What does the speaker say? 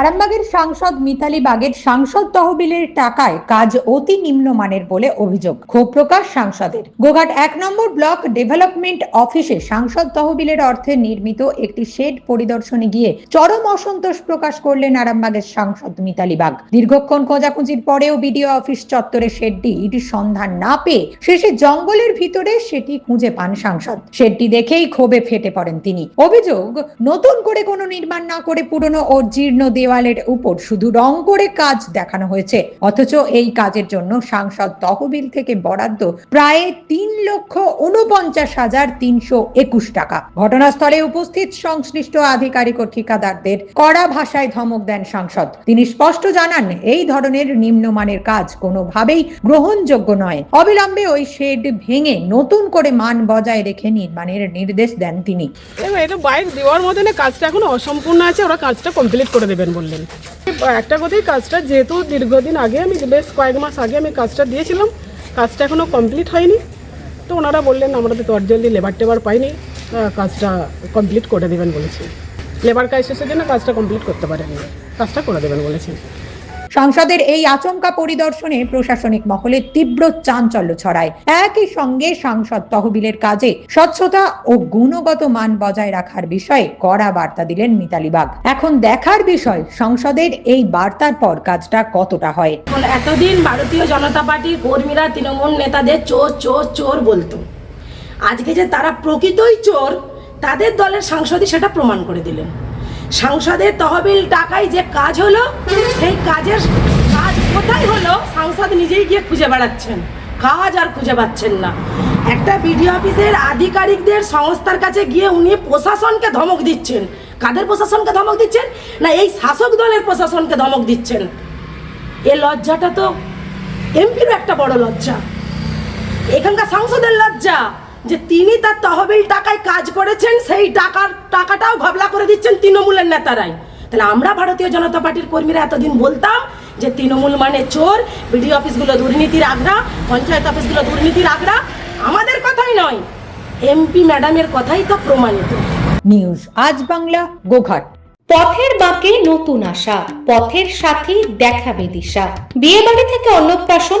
আরামবাগের সাংসদ মিতালি বাগের সাংসদ তহবিলের টাকায় কাজ অতি নিম্নমানের বলে অভিযোগ। ক্ষোভ প্রকাশ সাংসদের। গোঘাট এক নম্বর ব্লক ডেভেলপমেন্ট অফিসে সাংসদ তহবিলের অর্থে নির্মিত একটি শেড পরিদর্শনে গিয়ে চরম অসন্তোষ প্রকাশ করলেন আরামবাগের সাংসদ মিতালি বাগ। দীর্ঘক্ষণ খোঁজাখুঁজির পরেও বিডিও অফিস চত্বরে শেডটি সন্ধান না পেয়ে শেষে জঙ্গলের ভিতরে সেটি খুঁজে পান সাংসদ। শেডটি দেখেই ক্ষোভে ফেটে পড়েন তিনি। অভিযোগ, নতুন করে কোনো নির্মাণ না করে পুরনো ও জীর্ণ দেওয়ালের উপর শুধু রং করে কাজ দেখানো হয়েছে। অথচ এই কাজের জন্য সাংসদ তহবিল থেকে বরাদ্দ প্রায় তিন লক্ষ উনপঞ্চাশ হাজার তিনশো একুশ টাকা। ঘটনাস্থলে উপস্থিত সংশ্লিষ্ট আধিকারিক ও ঠিকাদারদের কড়া ভাষায় ধমক দেন সাংসদ। তিনি স্পষ্ট জানান, এই ধরনের নিম্নমানের কাজ কোনোভাবেই গ্রহণযোগ্য নয়। অবিলম্বে ওই শেড ভেঙে নতুন করে মান বজায় রেখে নির্মাণের নির্দেশ দেন তিনি। এটা বাইক দেওয়ার মতনে কাজটা এখনও অসম্পূর্ণ আছে, ওরা কাজটা কমপ্লিট করে দেবেন। বললেন। একটা কথাই, কাজটা যেহেতু দীর্ঘদিন আগে আমি, বেশ কয়েক মাস আগে আমি কাজটা দিয়েছিলাম, কাজটা এখনও কমপ্লিট হয়নি। তো ওনারা বললেন, আমরা তো জলদি লেবার টেবার পাইনি কাজটা কমপ্লিট করে দেবেন বলেছি। লেবার শেষের জন্য কাজটা কমপ্লিট করতে পারেনি কাজটা করে দেবেন বলেছেন। সংসদের এই আচমকা পরিদর্শনে প্রশাসনিক মহলে তীব্র চাঞ্চল্য ছড়ায়। একই সঙ্গে সাংসদ তহবিলের কাজে স্বচ্ছতা ও গুণগত মান বজায় রাখার বিষয়ে কড়া বার্তা দিলেন মিতালি বাগ। এখন দেখার বিষয়, সংসদের এই বার্তার পর কাজটা কতটা হয়। এতদিন ভারতীয় জনতা পার্টির কর্মীরা তৃণমূল নেতাদের চোর চোর চোর বলতো। আজকে যে তারা প্রকৃতই চোর, তাদের দলের সাংসদই সেটা প্রমাণ করে দিলেন। সাংসদের তহবিল টাকায় যে কাজ হলো, সেই কাজের কাজ কোথায় হলো, সাংসদ নিজেই গিয়ে খুঁজে বেড়াচ্ছেন। কাজ আর খুঁজে পাচ্ছেন না। একটা বিডিও অফিসের আধিকারিকদের সংস্থার কাছে গিয়ে উনি প্রশাসনকে ধমক দিচ্ছেন। কাদের প্রশাসনকে ধমক দিচ্ছেন? না, এই শাসক দলের প্রশাসনকে ধমক দিচ্ছেন। এ লজ্জাটা তো এমপিরও একটা বড় লজ্জা। এখানকার সাংসদের লজ্জা। যে তিনি তার তহবিল টাকায় কাজ করেছেন সেই টাকার টাকাটাও ঘবলা করে দিচ্ছেন তৃণমূলের নেতারাই। তাহলে আমরা ভারতীয় জনতা পার্টির কর্মীরা এতদিন বলতাম যে তৃণমূল মানে চোর বিডি অফিসগুলো দুর্নীতির আগ্রা পঞ্চায়েত অফিসগুলো দুর্নীতির আগ্রা। আমাদের কথাই নয় এমপি ম্যাডামের কথাই তো প্রমাণিত। নিউজ আজ বাংলা গোঘাট। পথের বাঁকে নতুন আশা পথের সাথী দেখাবে দিশা। বিয়ে বাড়ি থেকে অন্নপ্রাশন